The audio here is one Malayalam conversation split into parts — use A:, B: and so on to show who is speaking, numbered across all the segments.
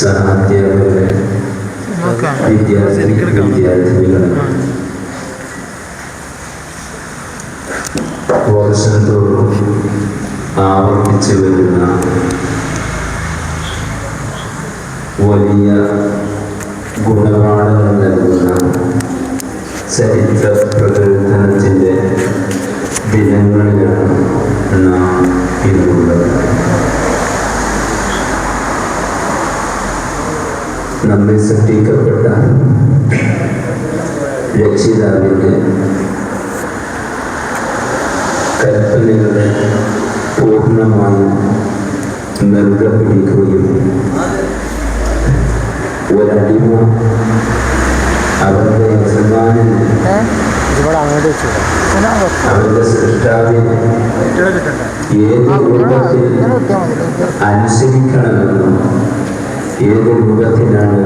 A: സഹാധ്യാപകരെ വിദ്യാർത്ഥി വിദ്യാർത്ഥികളെ വർഷം തോറും ആവർത്തിച്ചു വരുന്ന വലിയ ഗുണപാഠങ്ങൾ നൽകുന്ന ചരിത്ര പ്രകീർത്തനത്തിന്റെ ദിനങ്ങളിലാണ് നാം ഇന്നുള്ളത്. നമ്മെ സൃഷ്ടിക്കപ്പെട്ട രക്ഷിതാവിന്റെ കൽപ്പനകളെ പൂർണമായും മുറുകെ പിടിക്കുകയും ഒരടിമ അവരുടെ യജമാനന് അവരുടെ സൃഷ്ടാവിന് ഏത് രൂപത്തിൽ അനുസരിക്കണമെന്നും ഏത് രൂപത്തിലാണ്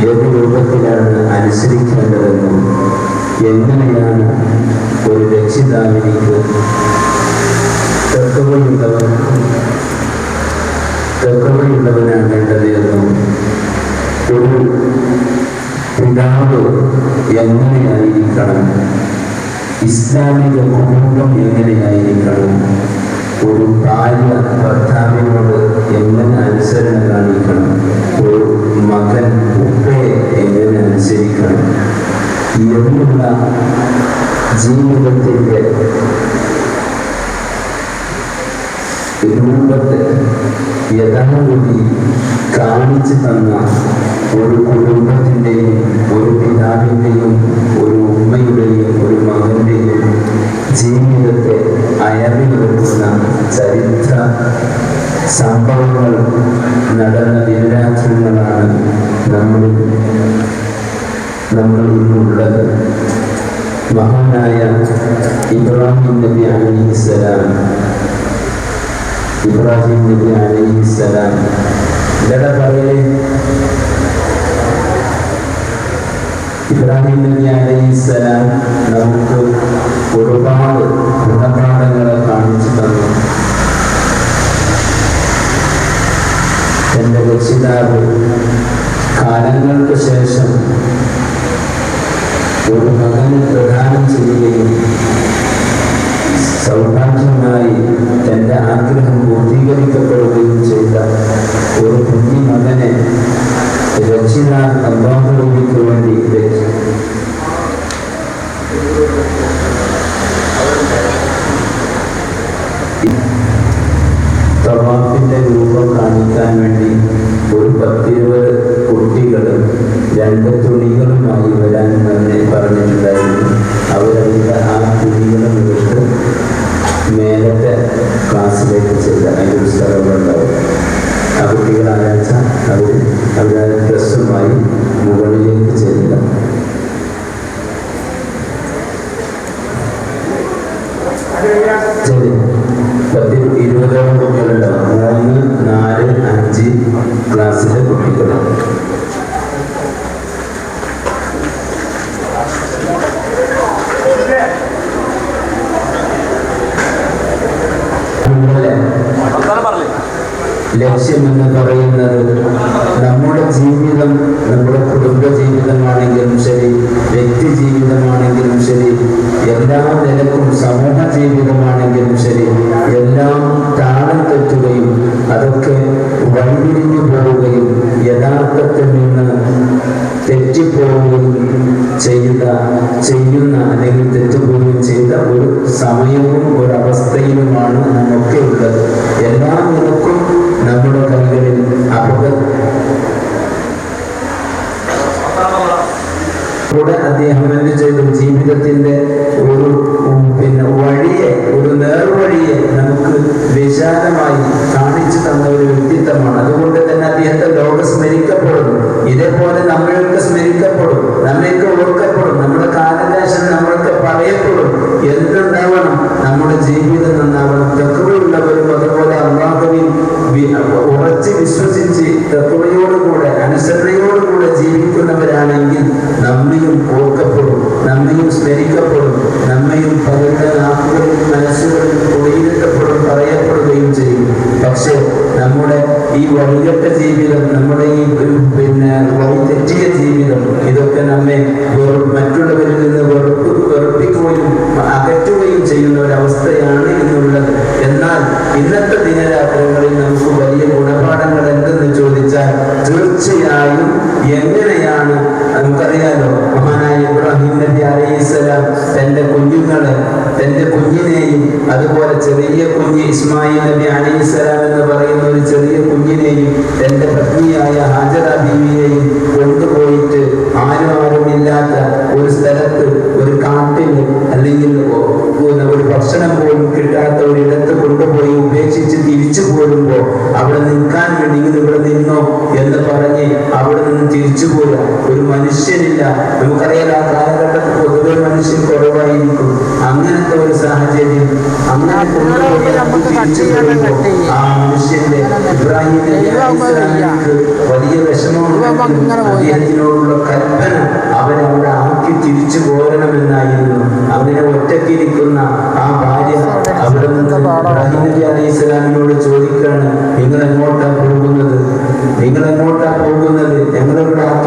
A: ഏത് രൂപത്തിലാണ് അനുസരിക്കേണ്ടതെന്നും എങ്ങനെയാണ് ഒരു രക്ഷിതാവിനിക്ക് തെക്കവയുള്ളവൻ തെക്കവയുള്ളവനാകേണ്ടത് എന്നും ഒരു പിതാവ് എങ്ങനെയായിരിക്കണം? ഇസ്ലാമിക കുടുംബം എങ്ങനെയായിരിക്കണം? ഒരു ഭാര്യ ഭർത്താവിനോട് എങ്ങനെ അനുസരണ കാണിക്കണം? ഒരു മകൻ ഉപ്പയെ എങ്ങനെ അനുസരിക്കണം? എന്നുള്ള ജീവിതത്തിന്റെ രൂപത്തെ യഥാവിധി കാണിച്ചു തന്ന ഒരു കുടുംബത്തിന്റെയും ഒരു പിതാവിന്റെയും ഒരു ഉമ്മയുടെയും ഒരു മകന്റെയും ജീവിതത്തെ അയറി വെക്കുന്ന ചരിത്ര സംഭവങ്ങൾ നടന്ന ദിനരാജ്യങ്ങളാണ് നമ്മൾ നമ്മൾ ഇന്നുള്ളത്. മഹാനായ ഇബ്രാഹിം നബി അലിസ്സലാം ഇബ്രാഹിം നബി അലൈഹിസ്സലാം ഇവിടെ പറയേ ഇബ്രാഹിം നബി അലൈഹിസ്സലാം നമുക്ക് ഒരുപാട് ഗുണപാഠങ്ങളെ കാണിച്ചു തന്നു എന്റെ രക്ഷിതാവ് കാലങ്ങൾക്ക് ശേഷം ഒരു മകന് പ്രദാനം ചെയ്യുകയും സൗഭാഗ്യമായി തന്റെ ആഗ്രഹം പൂർത്തീകരിക്കപ്പെടുകയും ചെയ്ത ഒരു കുഞ്ഞി മകനെ രക്ഷിതാൻ അള്ളാഹുവിക്ക് വേണ്ടി രചിച്ചു തവാഫിന്റെ രൂപം കാണിക്കാൻ വേണ്ടി ഒരു പത്തിരുപത് കുട്ടികൾ രണ്ട് തുണികളുമായി വരാൻ ക്ലാസ്സിലെ കുട്ടികൾ ലക്ഷ്യം ലക്ഷ്യമെന്ന് പറയുന്നത് നമ്മുടെ ജീവിതം നമ്മുടെ കുടുംബ ജീവിതമാണെങ്കിലും ശരി വ്യക്തി ജീവിതമാണെങ്കിലും ശരി എല്ലാ നിലക്കും സമൂഹ ജീവിതമാണെങ്കിലും ചെയ്യുന്ന അല്ലെങ്കിൽ തെറ്റുപോലും ചെയ്ത ഒരു സമയവും ഒരു അവസ്ഥയിലുമാണ് നമുക്ക് ഉള്ളത് എല്ലാ നിലക്കും നമ്മുടെ കൈകളിൽ അപകടം. കൂടെ അദ്ദേഹം എന്ത് ചെയ്തു? ജീവിതത്തിന്റെ ഒരു പിന്നെ വഴിയെ ഒരു നേർവഴിയെ നമുക്ക് വിശാലമായി കാണിച്ചു തന്ന ഒരു വ്യക്തിത്വമാണ്. അതുകൊണ്ട് തന്നെ അദ്ദേഹത്തെ ലോകം സ്മരിക്കപ്പെടുന്നു. ഇതേപോലെ നമ്മൾക്ക് തെറ്റിയ ജീവിതം. ഇതൊക്കെ നമ്മെ മറ്റുള്ളവരിൽ നിന്ന് വെറുപ്പ് വെറുപ്പിക്കുകയും അകറ്റുകയും ചെയ്യുന്ന ഒരവസ്ഥയാണ് ഇന്നുള്ളത്. എന്നാൽ ഇന്നത്തെ ദിനരാത്രങ്ങളിൽ നമുക്ക് വലിയ ഗുണപാഠങ്ങൾ എന്തെന്ന് ചോദിച്ചാൽ തീർച്ചയായും എങ്ങനെയാണ്? നമുക്കറിയാലോ മഹാനായ ഇബ്രാഹിം നബി അലൈഹിസ്സലാം തന്റെ കുഞ്ഞുങ്ങളെ തന്റെ കുഞ്ഞിനെയും അതുപോലെ ചെറിയ കുഞ്ഞ് ഇസ്മായിൽ നബി അലൈഹിസ്സലാം എന്ന് പറയുന്ന ഒരു ചെറിയ നമുക്കറിയാം ആ കാലഘട്ടത്തിൽ പൊതുവെ മനുഷ്യൻ കുറവായിരിക്കും. അങ്ങനത്തെ ഒരു സാഹചര്യം അങ്ങനെ കൊണ്ടുപോയി തിരിച്ചു ആ മനുഷ്യന്റെ ഇബ്രാഹിം വലിയ വിഷമമുണ്ടെങ്കിലും അദ്ദേഹത്തിനോടുള്ള കൽപ്പന അവരെ അവിടെ ആക്കി തിരിച്ചു പോരണമെന്നായിരുന്നു അവനെ ഒറ്റക്കിരിക്കുന്ന ആ ഭാര്യ അവിടെ നിന്ന് ഇബ്രാഹിം നബി അലൈഹി ചോദിക്കാണ് നിങ്ങൾ എങ്ങോട്ടാ പോകുന്നത്? നിങ്ങൾ എങ്ങോട്ടാ പോകുന്നത്?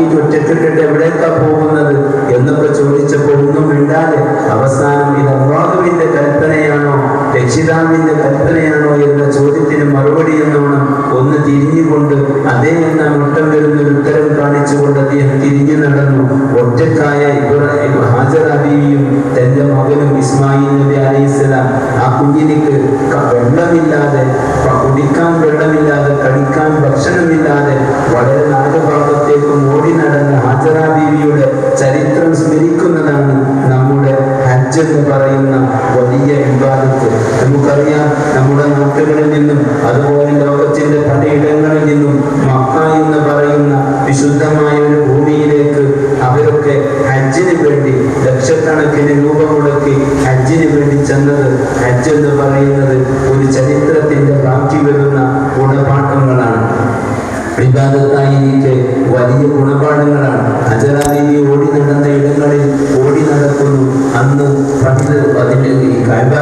A: ഞങ്ങളിവിടെ ഒറ്റക്കെട്ടിട്ട് എവിടേക്കാ പോകുന്നത് എന്നൊക്കെ ചോദിച്ചപ്പോൾ ഒന്നും മിണ്ടാതെ അവസാനം ഇത് അള്ളാഹുവിന്റെ കൽപ്പനയാണോ രക്ഷിതാവിന്റെ കൽപ്പനയാണോ എന്ന ചോദ്യത്തിന് മറുപടി എന്നോണം ഒന്ന് തിരിഞ്ഞുകൊണ്ട് അതേ എന്ന മുട്ടം വരുന്ന ഒരു ഉത്തരം കാണിച്ചുകൊണ്ട് അദ്ദേഹം തിരിഞ്ഞു നടന്നു. ഒറ്റക്കായ ഇബ്രാഹിം ഹാജർ ബീവിയും തന്റെ മകനും ഇസ്മായിൽ നബി അലൈഹിസ്സലാം കുഞ്ഞിനിക്ക് വെള്ളമില്ലാതെ കുടിക്കാൻ വെള്ളമില്ലാതെ കഴിക്കാൻ ഭക്ഷണമില്ലാതെ വളരെ നാലുഭാഗത്തേക്കും ഓടി നടന്ന ഹാജറ ബീവിയുടെ ചരിത്രം സ്മരിക്കുന്നതാണ് നമ്മുടെ ഹജ്ജ് എന്ന് പറയുന്ന വലിയ വിവാദത്ത് നമുക്കറിയാം നമ്മുടെ നാട്ടുകളിൽ നിന്നും അതുപോലെ ലോകത്തിന്റെ പലയിടങ്ങളിൽ നിന്നും മക്ക എന്ന് പറയുന്ന വിശുദ്ധമായ ഒരു ഭൂമിയിലേക്ക് അവരൊക്കെ ഹജ്ജിന് വേണ്ടി ലക്ഷക്കണക്കിന് രൂപ മുടക്കി ഹജ്ജിന് വേണ്ടി ചെന്നത് ഹജ്ജ് എന്ന് പറയുന്നത് ഒരു ചരിത്രത്തിന്റെ പ്രാപ്തി വരുന്ന ഗുണപാഠങ്ങളാണ്. വിവാദത്തായിരിക്കെ വലിയ ഗുണപാഠങ്ങളാണ്. ഹജറാദേവി ഓടി നടന്ന ഇടങ്ങളിൽ ഓടി നടക്കുന്നു. അന്ന് പണ്ട് അതിന്റെ ഈ കാഴ്ബ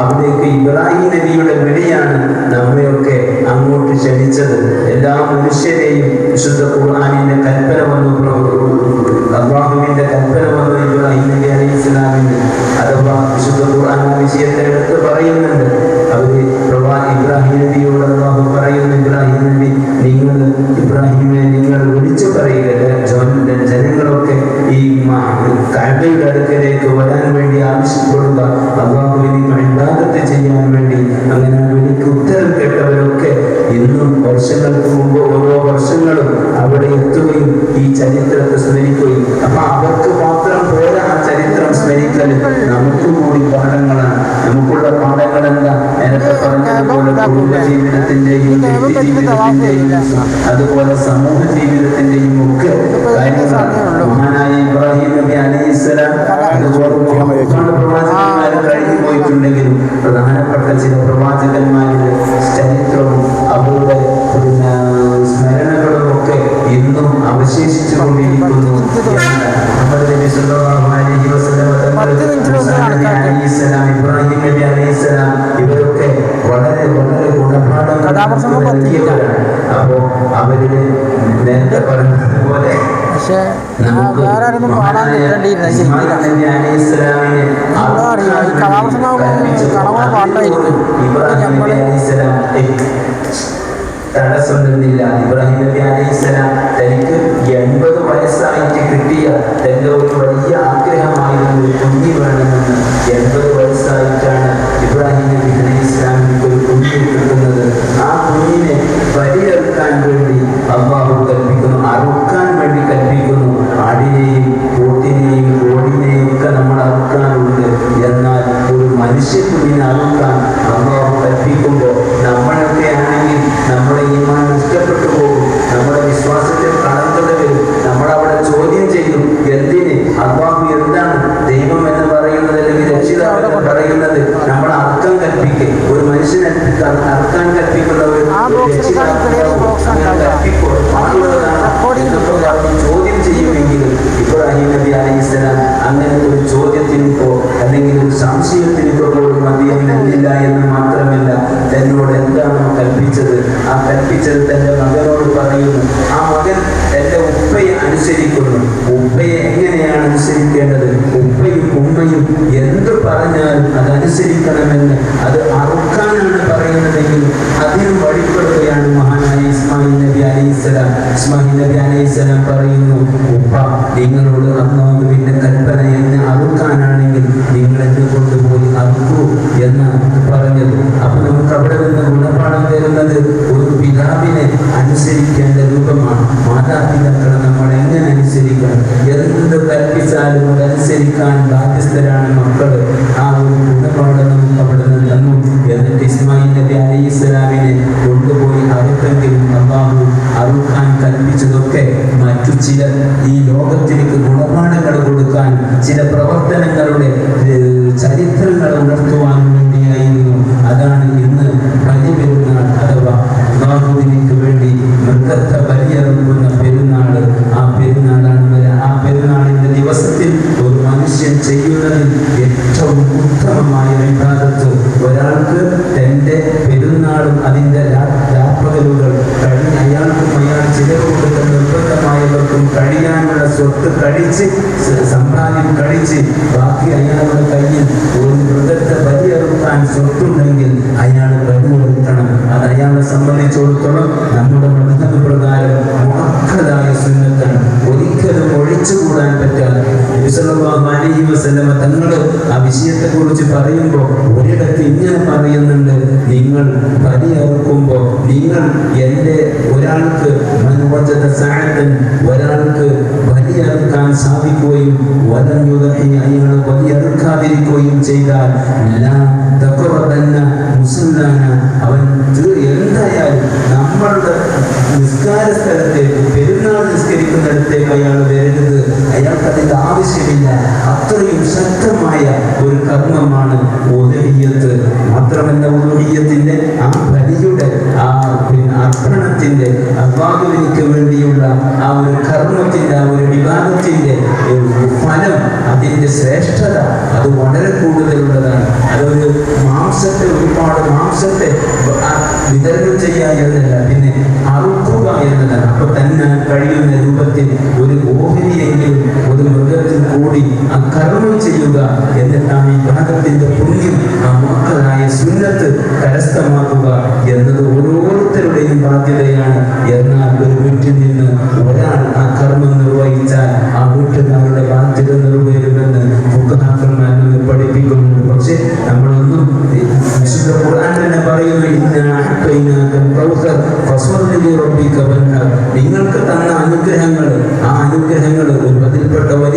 A: അവിടേക്ക് ഇബ്രാഹിം നബിയുടെ വിളിയാണ് നമ്മയൊക്കെ അങ്ങോട്ട് ക്ഷണിച്ചത്. എല്ലാ മനുഷ്യരെയും വിശുദ്ധ വേണ്ടി എന്താ
B: അറിയുക, ഈ കഥാപ്രസംഗം. കണവ പാട്ടായിരിക്കും.
A: ഇബ്രാഹിം നബി അലൈഹിസ്സലാം തടസ്സം നിന്നില്ല ഇബ്രാഹിം നബി അലൈഹിസ്സലാം തനിക്ക് എൺപത് വയസ്സായിട്ട് കിട്ടിയ തന്റെ ഒരു വലിയ ആഗ്രഹമായിരുന്നു കുഞ്ഞി വേണമെന്ന് എൺപത് തന്റെ മകനോട് പറയുന്നു. ആ മകൻ എന്റെ ഉപ്പയെ അനുസരിക്കുന്നു. ഉപ്പയെ എങ്ങനെയാണ് അനുസരിക്കേണ്ടത്? ഉപ്പയും ഉമ്മയും എന്ത് പറഞ്ഞാലും അത് അനുസരിക്കണമെന്ന് അത് അറുക്കാനാണ് പറയുന്നതെങ്കിൽ അതിനും വഴിപ്പെടുകയാണ് മഹാനായ ഇസ്മായിൽ നബി അലൈഹിസ്സലാം ഇസ്മായിൽ നബി അലൈഹിസ്സലാം പറയുന്നു ഉപ്പ നിങ്ങളോട് അള്ളാഹുവിന്റെ കൽപ്പന എന്നെ അറുക്കാനാണെങ്കിൽ നിങ്ങൾ എന്നെ കൊണ്ടുപോയി അറുക്കൂ എന്നാണ് പറഞ്ഞത് അപ്പൊ നമുക്ക് അവിടെ നിന്ന് ഗുണപാഠം തരുന്നത് ഒരു പിതാവിനെ അനുസരിക്കേണ്ട രൂപമാണ് മാതാപിതാക്കളെ നമ്മൾ എങ്ങനെ അനുസരിക്കണം എന്ത് കൽപ്പിച്ചാലും അത് അനുസരിക്കാൻ ബാധ്യസ്ഥരാണ് മക്കൾ ആ ഒരു ഗുണപാഠം നമുക്ക് നിന്ന് തന്നു എന്നിട്ട് ഇസ്മായിൽ നബി അലൈഹി ഇസ്ലാമിനെ കൊണ്ടുപോയി അറുത്തെങ്കിലും അള്ളാഹു അറുക്കാൻ കൽപ്പിച്ചതൊക്കെ മറ്റു ചില ഈ ലോകത്തിലേക്ക് ഗുണപാഠങ്ങൾ കൊടുക്കാൻ ചില പ്രവർത്തനങ്ങളുടെ ഒഴിച്ചുകൂടാൻ പറ്റാതെ വസല്ലമ തങ്ങൾ ആ വിഷയത്തെ കുറിച്ച് പറയുമ്പോൾ ഒരിടത്ത് ഇങ്ങനെ പറയുന്നുണ്ട്. നിങ്ങൾ ബലിയെറുക്കുമ്പോൾ നിങ്ങൾ എന്റെ ഒരാൾക്ക് ഒരാൾക്ക് ബലിയെറുക്കാൻ സാധിക്കുകയും വലം ബലിയെറുക്കാതിരിക്കുകയും ചെയ്താൽ തന്നെ മുസല്ലാന. അവൻ എന്തായാലും നമ്മളുടെ നിസ്കാര സ്ഥലത്തെ പെരുന്നാൾ നിസ്കരിക്കുന്നിടത്തേക്ക് അയാൾ അള്ളാഹുവിനിക്ക് വേണ്ടിയുള്ള ആ ഒരു കർമ്മത്തിന്റെ ആ ഒരു വിവാദത്തിന്റെ ഫലം അതിന്റെ ശ്രേഷ്ഠത അത് വളരെ കൂടുതലുള്ളതാണ്. അതൊരു മാംസത്തെ ഒരുപാട് മാംസത്തെ വിതരണം ചെയ്യുക എന്നല്ല പിന്നെ അറുക്കുക എന്നതാണ്. അപ്പൊ തന്നെ കഴിയുന്ന രൂപത്തിൽ ഒരു ഓഹരിയെങ്കിലും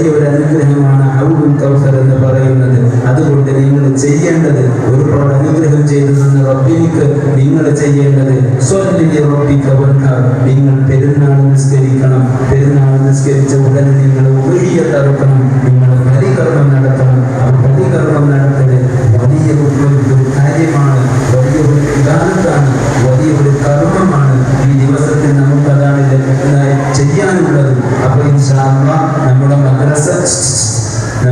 A: ഒരു അനുഗ്രഹമാണ് ഔദുൽ കൗസർ എന്ന് പറയുന്നത്. അതുകൊണ്ട് നിങ്ങൾ ചെയ്യേണ്ടത് ഒരുപാട് അനുഗ്രഹം ചെയ്തു തന്ന റബ്ബിനിക്ക് നിങ്ങൾ ചെയ്യേണ്ടത് സ്വല്ലി നിങ്ങൾ പെരുന്നാൾ നിസ്കരിക്കണം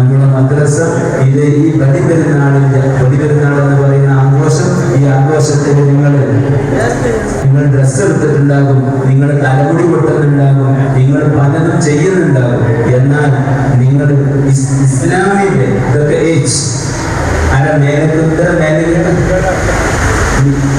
A: നമ്മുടെ മദ്രസ ഇത് ഈ ബലിപെരുന്നാളിന്റെ ബലിപെരുന്നാൾ എന്ന് പറയുന്ന ആഘോഷം ഈ ആഘോഷത്തിൽ നിങ്ങൾ നിങ്ങൾ ഡ്രസ്സ് എടുത്തിട്ടുണ്ടാകും നിങ്ങൾ തലമുടി കൊട്ടുന്നുണ്ടാകും നിങ്ങൾ പലതും ചെയ്യുന്നുണ്ടാകും. എന്നാൽ നിങ്ങൾ ഇസ് ഇസ്ലാമിന്റെ ഇതൊക്കെ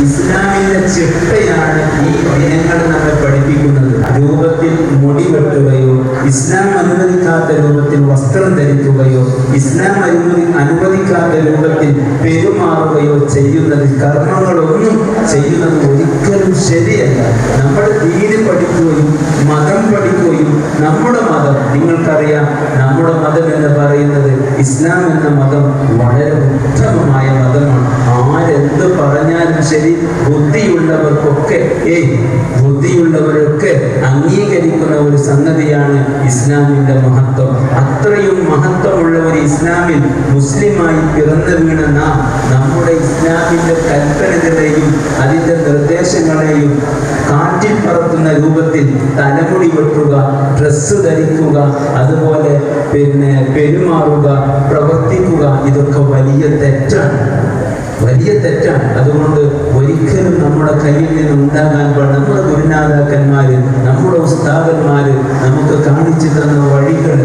A: ഇസ്ലാമിന്റെ ചിട്ടയാണ് ഈ ദിനങ്ങൾ നമ്മെ പഠിപ്പിക്കുന്നത് രൂപത്തിൽ മുടി വെട്ടുകയോ ഇസ്ലാം അനുവദിക്കാത്ത രൂപത്തിൽ വസ്ത്രം ധരിക്കുകയോ ഇസ്ലാം അനുമതി അനുവദിക്കാത്ത രൂപത്തിൽ പെരുമാറുകയോ ചെയ്യുന്നത് കർമ്മങ്ങളൊന്നും ചെയ്യുന്നത് ഒരിക്കലും ശരിയല്ല. നമ്മൾ ദീന് പഠിക്കുകയും മതം പഠിക്കുകയും നമ്മുടെ മതം നിങ്ങൾക്കറിയാം നമ്മുടെ മതം എന്ന് പറയുന്നത് ഇസ്ലാം എന്ന മതം വളരെ ഉത്തമമായ മതമാണ്. ആരെന്ത് പറഞ്ഞാലും ശരി ബുദ്ധിയുള്ളവർക്കൊക്കെ ഏയ് ബുദ്ധിയുള്ളവരൊക്കെ അംഗീകരിക്കുന്ന ഒരു സംഗതിയാണ് ഇസ്ലാമിന്റെ മഹത്വം. അത്രയും മഹത്വമുള്ള ഒരു ഇസ്ലാമിൽ മുസ്ലിമായി പിറന്നു വീണ നാം നമ്മുടെ ഇസ്ലാമിന്റെ കൽപ്പനകളെയും അതിന്റെ നിർദ്ദേശങ്ങളെയും കാറ്റിൽ പറത്തുന്ന രൂപത്തിൽ തലമുടി വെട്ടുക ഡ്രസ്സ് ധരിക്കുക അതുപോലെ പിന്നെ പെരുമാറുക പ്രവർത്തിക്കുക ഇതൊക്കെ വലിയ തെറ്റാണ്. വലിയ തെറ്റാണ്. അതുകൊണ്ട് ഒരിക്കലും നമ്മുടെ കയ്യിൽ നിന്ന് ഉണ്ടാകാൻ പാടില്ല. നമ്മുടെ ഗുരുനാഥാക്കന്മാര് നമ്മുടെ ഉസ്താദന്മാര് നമുക്ക് കാണിച്ചു തന്ന വഴികൾ